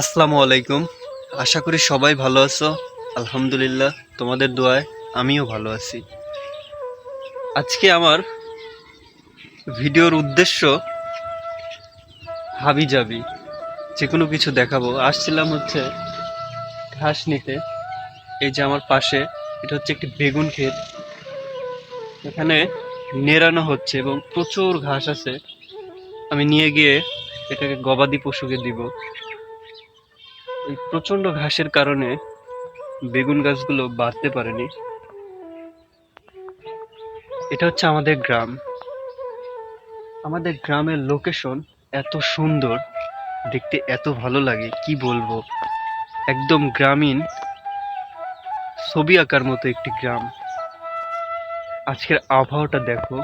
আসসালামু আলাইকুম। আশা করি সবাই ভালো আছো। আলহামদুলিল্লাহ, তোমাদের দোয়ায় আমিও ভালো আছি। আজকে আমার ভিডিওর উদ্দেশ্য হাবি যাবি যে কোনো কিছু দেখাবো। আসছিলাম হচ্ছে ঘাস নিতে। এই যে আমার পাশে, এটা হচ্ছে একটি বেগুন ক্ষেত। এখানে নেড়ানো হচ্ছে এবং প্রচুর ঘাস আছে। আমি নিয়ে গিয়ে এটাকে গবাদি পশুকে দিব। এই প্রচণ্ড ঘাসের কারণে বেগুন গাছগুলো বাড়তে পারেনি। এটা হচ্ছে আমাদের গ্রাম। আমাদের গ্রামের লোকেশন এত সুন্দর, দেখতে এত ভালো লাগে, কি বলব? একদম গ্রামীণ, ছবি আঁকার মতো একটি গ্রাম। আজকের আবহাওয়াটা দেখো,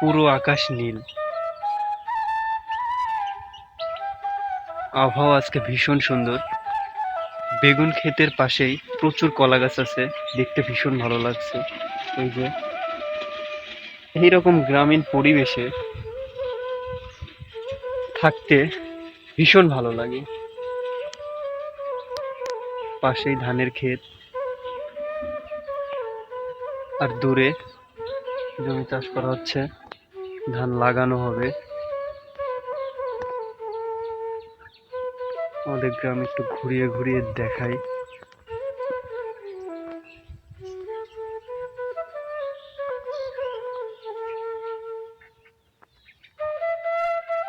পুরো আকাশ নীল। আবহাওয়া আজকে ভীষণ সুন্দর। বেগুন ক্ষেতের পাশেই প্রচুর কলা গাছ আছে, দেখতে ভীষণ ভালো লাগছে। এই যে, এইরকম গ্রামীণ পরিবেশে থাকতে ভীষণ ভালো লাগে। পাশেই ধানের ক্ষেত। আর দূরে জমি চাষ করা হচ্ছে, ধান লাগানো হবে। আমাদের গ্রাম একটু ঘুরিয়ে ঘুরিয়ে দেখাই।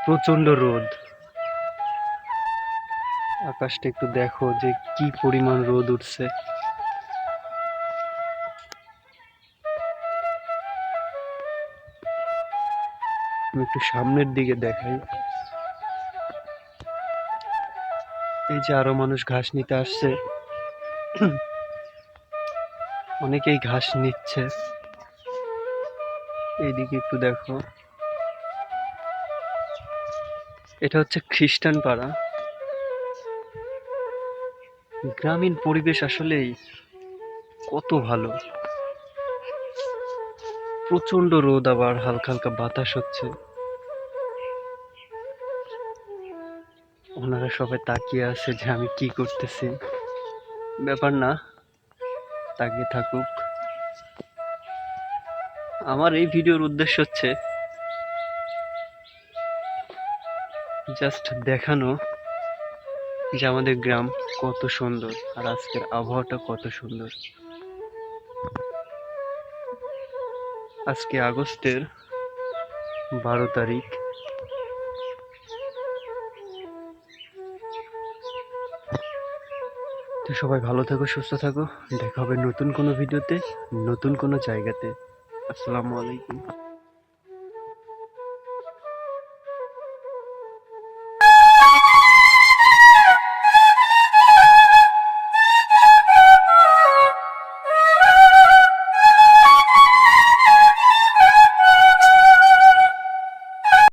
প্রচণ্ড রোদ। আকাশটা একটু দেখো যে কি পরিমাণ রোদ উঠছে। একটু সামনের দিকে দেখাই। এই যে আরও মানুষ ঘাস নিতে আসছে। অনেকেই ঘাস নিচ্ছে। এইদিকে একটু দেখো। এটা হচ্ছে খ্রিস্টান পাড়া। গ্রামীণ পরিবেশ আসলেই কত ভালো। প্রচণ্ড রোদ আবার হালকা হালকা বাতাস হচ্ছে। ওনারা সবাই তাকিয়ে আছে যে আমি কি করতেছি। ব্যাপার না, তাকিয়ে থাকুক। আমার এই ভিডিওর উদ্দেশ্য হচ্ছে জাস্ট দেখানো যে আমাদের গ্রাম কত সুন্দর আর আজকের আবহাওয়াটা কত সুন্দর। আজকে আগস্টের বারো তারিখ। তো সবাই ভালো থাকো, সুস্থ থাকো। দেখা হবে নতুন কোনো ভিডিওতে, নতুন কোনো জায়গাতে। আসসালামু আলাইকুম।